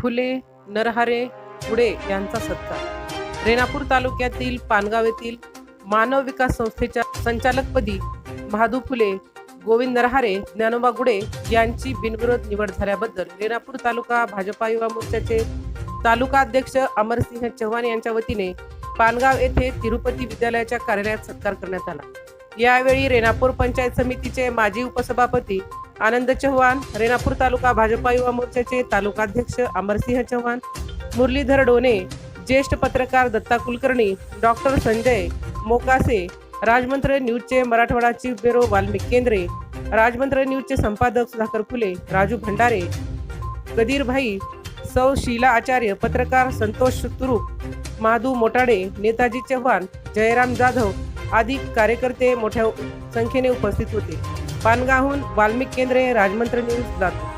फुले नरहरे पुढे यांचा सत्कार. रेणापूर तालुक्यातील पानगाव येथील मानव विकास संस्थेच्या संचालकपदी महादू फुले गोविंद नरहारे ज्ञानोबा गुडे यांची बिनविरोध निवड झाल्याबद्दल रेणापूर तालुका भाजपा युवा मोर्चाचे तालुका अध्यक्ष अमरसिंह चव्हाण यांच्या वतीने पानगाव येथे तिरुपती विद्यालयाच्या कार्यालयात सत्कार करण्यात आला. यावेळी रेणापूर पंचायत समितीचे माजी उपसभापती आनंद चव्हाण रेणापूर तालुका भाजपा युवा मोर्चाचे तालुकाध्यक्ष अमरसिंह चव्हाण मुरलीधर डोने ज्येष्ठ पत्रकार दत्ता कुलकर्णी डॉक्टर संजय मोकासे राजमंत्र न्यूजचे मराठवाडा चीफ ब्युरो वाल्मिक केंद्रे राजमंत्र न्यूजचे संपादक सुधाकर फुले राजू भंडारे कदीरभाई सौ शीला आचार्य पत्रकार संतोष तुरूप महादू मोटाडे नेताजी चव्हाण जयराम जाधव आदी कार्यकर्ते मोठ्या संख्येने उपस्थित होते. पानगावहून वाल्मिक केंद्रे राजमंत्र न्यूज लातूर.